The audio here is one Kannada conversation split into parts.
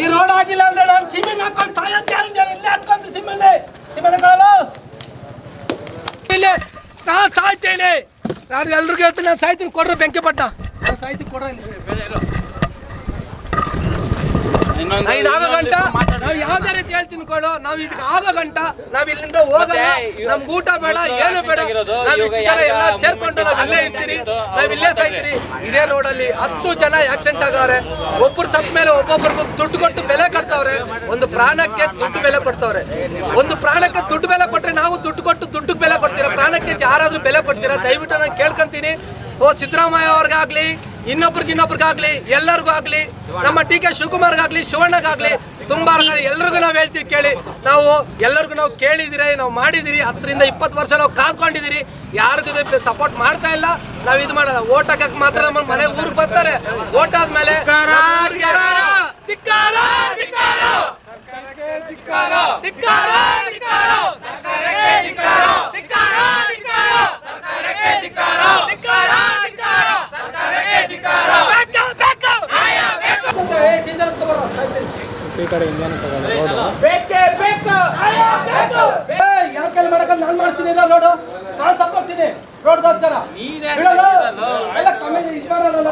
ಈ ರೋಡ್ ಆಗಿಲ್ಲ ಅಂದ್ರೆ ನಾನು ಸಿಮೆಂಟ್ ಹಾಕೊಂಡು ಸಾಯತ್ತೆ ಇಲ್ಲೇ ಹಾಕೊಂಡು ಸಿಮೆಂಟ್. ಸಿಮೆಂಟ್ ಇಲ್ಲಿ, ನಾನು ಸಾಯ್ತೇನೆ. ನಾನು ಎಲ್ರಿಗೂ ಹೇಳ್ತೀನಿ, ನಾನು ಸಾಯ್ತೀನಿ, ಕೊಡ್ರಿ ಬೆಂಕಿ ಪಟ್ಟ. ನಾನು ಸಾಯ್ತೀನಿ, ಕೊಡ್ರಿ ಇಲ್ಲಿ. ಇದಾಗೋ ಗಂಟ? ನಾವು ಯಾವ್ದೇ ರೀತಿ ಹೇಳ್ತೀನಿ ಕೊಡು. ನಾವು ಇದಕ್ಕೆ ಆಗೋ ಗಂಟ. ನಾವ್ ಇಲ್ಲಿಂದ ಹೋಗಲ್ಲ. ನಮ್ಗೆ ಊಟ ಬೇಡ ಏನು ಬೇಡ. ನಾವು ಜನ ಎಲ್ಲ ಸೇರ್ಕೊಂಡು ನಾವ್ ಇಲ್ಲೇ ಇರ್ತೀರಿ. ನಾವ್ ಇಲ್ಲೇ ಸಾಯ್ತೀರಿ. ಇದೇ ರೋಡಲ್ಲಿ ಹತ್ತು ಜನ ಆಕ್ಸಿಡೆಂಟ್ ಆಗವ್ರೆ ಒಬ್ಬರು ಸತ್ ಮೇಲೆ ಒಬ್ಬೊಬ್ರಿಗೂ ದುಡ್ಡು ಕೊಟ್ಟು ಬೆಲೆ ಕಟ್ತಾವ್ರೆ. ಒಂದು ಪ್ರಾಣಕ್ಕೆ ದುಡ್ಡು ಬೆಲೆ ಕೊಡ್ತಾವ್ರೆ. ಒಂದು ಪ್ರಾಣಕ್ಕೆ ದುಡ್ಡು ಬೆಲೆ ಕೊಟ್ರೆ ನಾವು ದುಡ್ಡು ಕೊಟ್ಟು ದುಡ್ಡು ಬೆಲೆ ಕೊಡ್ತೀರಾ? ಪ್ರಾಣಕ್ಕೆ ಯಾರಾದ್ರೂ ಬೆಲೆ ಕೊಡ್ತೀರಾ? ದಯವಿಟ್ಟು ನಾನು ಕೇಳ್ಕೊಂತೀನಿ. ಓ ಸಿದ್ದರಾಮಯ್ಯ ಅವ್ರಿಗಾಗ್ಲಿ. ಇನ್ನೊಬ್ರಿಗೆ ಇನ್ನೊಬ್ರಿಗಾಗ್ಲಿ ಎಲ್ಲರಿಗೂ ಆಗ್ಲಿ ನಮ್ಮ ಟಿ ಕೆ ಶಿವಕುಮಾರ್ಗಾಗ್ಲಿ ಶಿವಣ್ಣಗಾಗ್ಲಿ ತುಂಬಾ ಎಲ್ರಿಗೂ ನಾವು ಹೇಳ್ತೀವಿ ಕೇಳಿ. ನಾವು ಎಲ್ಲರಿಗೂ ನಾವು ಕೇಳಿದಿರಿ ನಾವು ಮಾಡಿದಿರಿ ಹತ್ತರಿಂದ ಇಪ್ಪತ್ತು ವರ್ಷ ನಾವು ಕಾದ್ಕೊಂಡಿದ್ದೀರಿ ಯಾರಿಗೂ ಸಪೋರ್ಟ್ ಮಾಡ್ತಾ ಇಲ್ಲ. ನಾವು ಇದು ಮಾಡಲ್ಲ. ಓಟ್ ಹಾಕಕ್ ಮಾತ್ರ ನಮ್ಮ ಮನೆ ಊರಿಗೆ ಬರ್ತಾರೆ. ಓಟ್ ಆದ್ಮೇಲೆ! ಧಿಕ್ಕಾರ, ಧಿಕ್ಕಾರ! ಧಿಕ್ಕಾರ, ಧಿಕ್ಕಾರ! ಬೇಕು, ಬೇಕು! ಏ, ಡೀಸೆಲ್ ತಗೊಳ್ರೋ, ಸಾಯ್ತೀನಿ. ಏಯ್, ಯಾರ್ ಕೈಲಿ ಮಾಡಕ್ಕ ನಾನ್ ಮಾಡ್ತೀನಿ ಇಲ್ಲ ನೋಡು. ನಾನ್ ಸತ್ತೋಗ್ತೀನಿ ರೋಡ್ಗೋಸ್ಕರ. ಎಲ್ಲ ಕಮ್ಮಿ ಇದ್ ಮಾಡಲ್ಲ!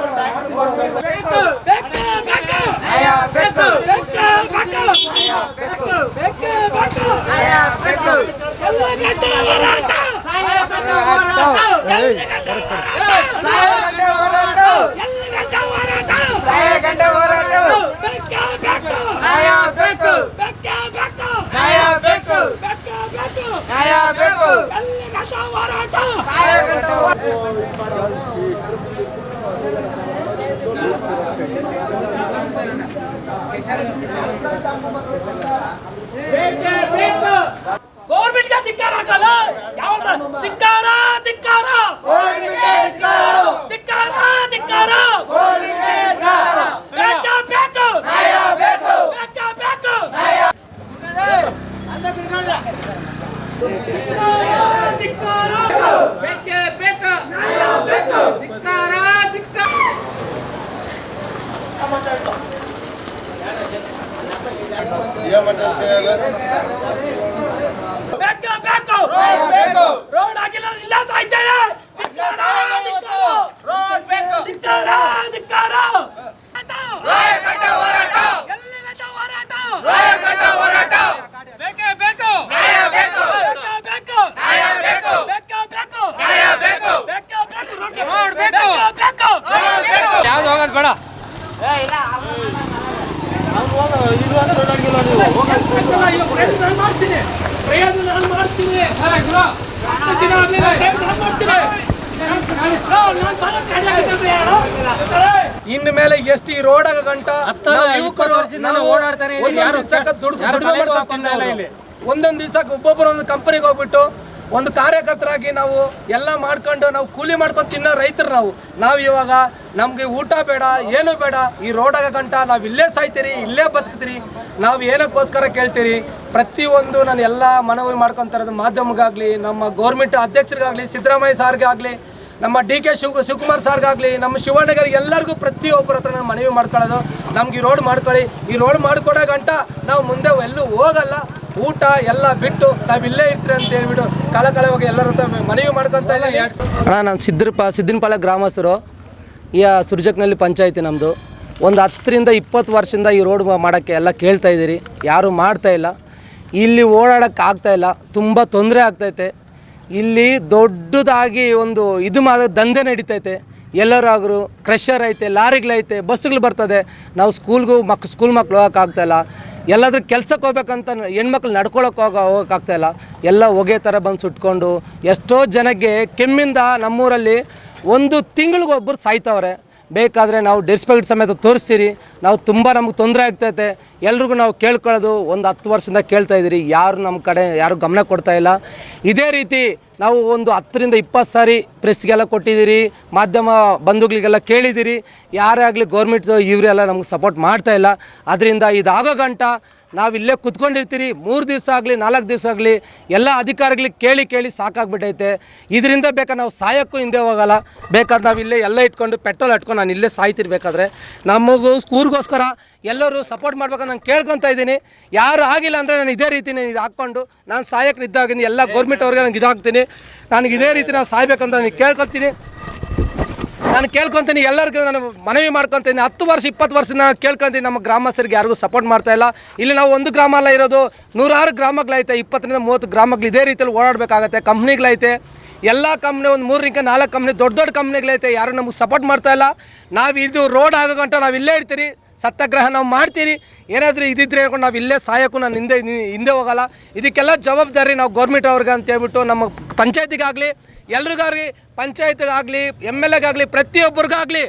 ಎಲ್ಲ ಗಂಟ ಹೋರಾಟ! ಎಲ್ಲ ಗಂಟ ಹೋರಾಟ! ಎಲ್ಲ ಗಂಟ ಹೋರಾಟ! ಬೇಕು, ಬೇಕು! ಬೇಕು, ಬೇಕು! ಬೇಕು, ಬೇಕು! ಹೋರಾಟ! ಗೌರ್ಮೆಂಟ್ಗೆ ಧಿಕ್ಕಾರ ಹಾಕಲ್ಲ ಯಾವ ಧಿಕ್ಕಾರ ಧಿಕ್ಕಾರ ಧಿಕ್ಕಾರ ಬೇಕು ಬೇಕು ಬೇಕು ಬೇಕು ಧಿಕ್ಕಾರ ಬೇಕೇ ಬೇಕು ಬೇಕು ಧಿಕ್ಕಾರ ಧಿಕ್ಕಾರ ಬೇಕು ಬೇಕು. ಬೇಕು. ರೋಡ್ ಆಗಿಲ್ಲ ಇಲ್ಲ ಸಾಯ್ತೇನೆ ಧಿಕ್ಕಾರ ರೋಡ್ ಬೇಕು. ಧಿಕ್ಕಾರ ಧಿಕ್ಕಾರ ಎಲ್ಲಿಗಂಟ ಹೋರಾಟ. ಬೇಕೇ ಬೇಕು. ಬೇಕು. ಬೇಕು ಬೇಕು. ಬೇಕು. ಬೇಕು ಬೇಕು. ರೋಡ್ ಬೇಕು. ಬೇಕು ಯಾವ್ದು ಹೋಗೋದು ಬೇಡ. ಮಾಡ್ತೀನಿ. ನಾನು ಮಾಡ್ತೀನಿ. ಇನ್ನು ಮೇಲೆ ಎಷ್ಟು ಈ ರೋಡ್ ಗಂಟ? ಯುವಕರು ಇದ್ದೀವಿ. ಒಂದೊಂದು ದಿವ್ಸಕ್ಕೆ ಒಬ್ಬೊಬ್ಬರು ಒಂದು ಕಂಪನಿಗೆ ಹೋಗ್ಬಿಟ್ಟು ಒಂದು ಕಾರ್ಯಕರ್ತರಾಗಿ ನಾವು ಎಲ್ಲ ಮಾಡ್ಕೊಂಡು ನಾವು ಕೂಲಿ ಮಾಡ್ಕೊಂಡು ತಿನ್ನೋ ರೈತರು ನಾವು. ನಾವು ಇವಾಗ ನಮಗೆ ಊಟ ಬೇಡ, ಏನು ಬೇಡ, ಈ ರೋಡಾಗ ಗಂಟ ನಾವು ಇಲ್ಲೇ ಸಾಯ್ತೀರಿ, ಇಲ್ಲೇ ಬದುಕ್ತೀರಿ. ನಾವು ಏನಕ್ಕೋಸ್ಕರ ಕೇಳ್ತೀರಿ, ಪ್ರತಿಯೊಂದು ನಾನು ಎಲ್ಲ ಮನವಿ ಮಾಡ್ಕೊತಾರದು ಮಾಧ್ಯಮಗಾಗಲಿ, ನಮ್ಮ ಗೌರ್ಮೆಂಟ್ ಅಧ್ಯಕ್ಷರಿಗಾಗಲಿ, ಸಿದ್ದರಾಮಯ್ಯ ಸಾರ್ಗೆ ನಮ್ಮ ಡಿ ಕೆ ಶಿವ, ಶಿವಕುಮಾರ್ ಸಾರ್ಗಾಗಲಿ, ನಮ್ಮ ಶಿವಣ್ಣಗರ್ ಎಲ್ಲರಿಗೂ ಪ್ರತಿಯೊಬ್ಬರ ಹತ್ರ ನಾನು ಮನವಿ ಮಾಡ್ಕೊಳ್ಳೋದು. ನಮ್ಗೆ ಈ ರೋಡ್ ಮಾಡ್ಕೊಳ್ಳಿ. ಈ ರೋಡ್ ಮಾಡ್ಕೊಡೋ ಗಂಟ ನಾವು ಮುಂದೆ ಎಲ್ಲೂ ಹೋಗಲ್ಲ. ಊಟ ಎಲ್ಲ ಬಿಟ್ಟು ನಾವು ಇಲ್ಲೇ ಇರ್ತೀರಿ ಅಂತ ಹೇಳ್ಬಿಟ್ಟು ಕಳಕಳವಾಗಿ ಎಲ್ಲರ ಹತ್ರ ಮನವಿ ಮಾಡ್ಕೊತಾ ಇಲ್ಲ ಅಣ್ಣ, ನಾನು ಸಿದ್ರಪ ಸಿದ್ದಿನಪಾಳ್ಯ ಗ್ರಾಮಸ್ಥರು. ಈ ಸುರ್ಜಕ್ನಲ್ಲಿ ಪಂಚಾಯಿತಿ ನಮ್ಮದು ಒಂದು ಹತ್ತರಿಂದ ಇಪ್ಪತ್ತು ವರ್ಷದಿಂದ ಈ ರೋಡ್ ಮಾಡೋಕ್ಕೆ ಎಲ್ಲ ಕೇಳ್ತಾ ಇದ್ದೀರಿ. ಯಾರೂ ಮಾಡ್ತಾ ಇಲ್ಲ. ಓಡಾಡೋಕ್ಕೆ ಇಲ್ಲ. ತುಂಬ ತೊಂದರೆ ಆಗ್ತೈತೆ. ಇಲ್ಲಿ ದೊಡ್ಡದಾಗಿ ಒಂದು ಇದು ಮಾಡ ದಂಧೆ ನಡೀತೈತೆ. ಎಲ್ಲರಾಗರು ಕ್ರಷರ್ ಐತೆ ಲಾರಿಗಳೈತೆ ಬಸ್ಸುಗಳು ಬರ್ತದೆ. ನಾವು ಸ್ಕೂಲ್ಗೂ ಮಕ್ ಸ್ಕೂಲ್ ಮಕ್ಳು ಹೋಗೋಕ್ಕಾಗ್ತಾಯಿಲ್ಲ ಎಲ್ಲಾದರೂ ಕೆಲ್ಸಕ್ಕೆ ಹೋಗ್ಬೇಕಂತ ಹೆಣ್ಮಕ್ಳು ನಡ್ಕೊಳಕ್ಕೆ ಹೋಗ ಹೋಗೋಕ್ಕಾಗ್ತಾಯಿಲ್ಲ ಎಲ್ಲ ಹೊಗೆ ಥರ ಬಂದು ಸುಟ್ಕೊಂಡು ಎಷ್ಟೋ ಜನಕ್ಕೆ ಕೆಮ್ಮಿಂದ ನಮ್ಮೂರಲ್ಲಿ ಒಂದು ತಿಂಗಳಿಗೊಬ್ಬರು ಸಾಯ್ತವ್ರೆ. ಬೇಕಾದರೆ ನಾವು ಡಿಸ್ಪೆಕ್ಟ್ ಸಮೇತ ತೋರಿಸ್ತೀರಿ. ನಾವು ತುಂಬ ನಮ್ಗೆ ತೊಂದರೆ ಆಗ್ತೈತೆ. ಎಲ್ರಿಗೂ ನಾವು ಕೇಳ್ಕೊಳ್ಳೋದು ಒಂದು ಹತ್ತು ವರ್ಷದಿಂದ ಕೇಳ್ತಾ ಇದ್ದೀರಿ. ಯಾರು ನಮ್ಮ ಕಡೆ ಯಾರು ಗಮನ ಕೊಡ್ತಾ ಇಲ್ಲ. ಇದೇ ರೀತಿ ನಾವು ಒಂದು ಹತ್ತರಿಂದ ಇಪ್ಪತ್ತು ಸಾರಿ ಪ್ರೆಸ್ಗೆಲ್ಲ ಕೊಟ್ಟಿದ್ದೀರಿ. ಮಾಧ್ಯಮ ಬಂಧುಗಳಿಗೆಲ್ಲ ಕೇಳಿದ್ದೀರಿ. ಯಾರೇ ಆಗಲಿ ಗೌರ್ಮೆಂಟ್ಸು ಇವರೆಲ್ಲ ನಮ್ಗೆ ಸಪೋರ್ಟ್ ಮಾಡ್ತಾ ಇಲ್ಲ. ಅದರಿಂದ ಇದಾಗೋ ಗಂಟ ನಾವು ಇಲ್ಲೇ ಕುತ್ಕೊಂಡಿರ್ತೀರಿ, ಮೂರು ದಿವಸ ಆಗಲಿ, ನಾಲ್ಕು ದಿವಸ ಆಗಲಿ, ಎಲ್ಲ ಅಧಿಕಾರಿಗಳಿಗೆ ಕೇಳಿ ಕೇಳಿ ಸಾಕಾಗ್ಬಿಟ್ಟೈತೆ ಇದರಿಂದ ಬೇಕಾ ನಾವು ಸಾಯೋಕ್ಕೂ ಹಿಂದೆ ಹೋಗೋಲ್ಲ. ಬೇಕಾದ್ರೆ ನಾವು ಇಲ್ಲೇ ಎಲ್ಲ ಇಟ್ಕೊಂಡು ಪೆಟ್ರೋಲ್ ಹಟ್ಕೊಂಡು ನಾನು ಇಲ್ಲೇ ಸಾಯ್ತಿರ್ಬೇಕಾದ್ರೆ ನಮಗೂ ಸ್ಕೂರ್ಗೋಸ್ಕರ ಎಲ್ಲರೂ ಸಪೋರ್ಟ್ ಮಾಡ್ಬೇಕಂತ ನಾನು ಕೇಳ್ಕೊತಾ ಇದ್ದೀನಿ. ಯಾರು ಆಗಿಲ್ಲ ಅಂದರೆ ನಾನು ಇದೇ ರೀತಿ ನಾನು ಇದು ಹಾಕ್ಕೊಂಡು ನಾನು ಸಾಯಕ್ಕೆ ಇದ್ದಾಗಿದ್ದೀನಿ ಎಲ್ಲ ಗೌರ್ಮೆಂಟ್ ಅವ್ರಿಗೆ ನನಗೆ ಇದಾಗ್ತೀನಿ ನನಗೆ ಇದೇ ರೀತಿ ನಾನು ಸಾಯ್ಬೇಕಂದ್ರೆ ನಾನು ಕೇಳ್ಕೊತೀನಿ ನಾನು ಕೇಳ್ಕೊತೀನಿ, ಎಲ್ಲರಿಗೂ ನಾನು ಮನವಿ ಮಾಡ್ಕೊತೀನಿ. ಹತ್ತು ವರ್ಷ, ಇಪ್ಪತ್ತು ವರ್ಷ ನಾನು ಕೇಳ್ಕೊಂತೀನಿ, ನಮ್ಮ ಗ್ರಾಮಸ್ಥರಿಗೆ ಯಾರಿಗೂ ಸಪೋರ್ಟ್ ಮಾಡ್ತಾ ಇಲ್ಲ. ಇಲ್ಲಿ ನಾವು ಒಂದು ಗ್ರಾಮ ಅಲ್ಲ ಇರೋದು, ನೂರಾರು ಗ್ರಾಮಗಳೈತೆ, ಇಪ್ಪತ್ತರಿಂದ ಮೂವತ್ತು ಗ್ರಾಮಗಳು ಇದೇ ರೀತಿಯಲ್ಲಿ ಓಡಾಡಬೇಕಾಗತ್ತೆ, ಕಂಪ್ನಿಗಳೈತೆ. ಎಲ್ಲ ಕಂಪ್ನಿ, ಒಂದು ಮೂರರಿಂದ ನಾಲ್ಕು ಕಂಪ್ನಿ, ದೊಡ್ಡ ದೊಡ್ಡ ಕಂಪ್ನಿಗಳೈತೆ, ಯಾರು ನಮಗೆ ಸಪೋರ್ಟ್ ಮಾಡ್ತಾ ಇಲ್ಲ. ನಾವು ಇದು ರೋಡ್ ಆಗೋ ಗಂಟ ನಾವು ಇಲ್ಲೇ ಇರ್ತೀರಿ. ಸತ್ಯಾಗ್ರಹ ನಾವು ಮಾಡ್ತೀರಿ. ಏನಾದರೂ ಇದಿದ್ರೆ ಹೇಳ್ಕೊಂಡು ನಾವು ಇಲ್ಲೇ ಸಾಯೋಕ್ಕೂ ನಾನು ಹಿಂದೆ ಹಿಂದೆ ಹೋಗಲ್ಲ. ಇದಕ್ಕೆಲ್ಲ ಜವಾಬ್ದಾರಿ ನಾವು ಗೌರ್ಮೆಂಟ್ ಅವ್ರಿಗೆ ಅಂತ ಹೇಳ್ಬಿಟ್ಟು ನಮ್ಮ ಪಂಚಾಯತಿಗಾಗಲಿ, ಎಲ್ರಿಗಾಗಲಿ, ಪಂಚಾಯತ್ಗಾಗಲಿ, ಎಂ ಎಲ್ ಎಗಾಗಲಿ, ಪ್ರತಿಯೊಬ್ಬರಿಗಾಗಲಿ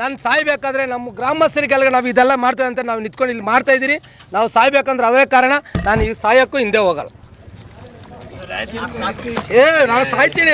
ನಾನು ಸಾಯ್ಬೇಕಾದ್ರೆ ನಮ್ಮ ಗ್ರಾಮಸ್ಥರಿಗೆಲ್ಲ ನಾವು ಇದೆಲ್ಲ ಮಾಡ್ತೇವೆ ಅಂತ ನಾವು ನಿಂತ್ಕೊಂಡು ಇಲ್ಲಿ ಮಾಡ್ತಾ ಇದ್ದೀರಿ. ನಾವು ಸಾಯ್ಬೇಕಂದ್ರೆ ಅವೇ ಕಾರಣ. ನಾನು ಈ ಸಾಯೋಕ್ಕೂ ಹಿಂದೆ ಹೋಗಲ್ಲ. ಏ ನಾನು ಸಾಯ್ತೀನಿ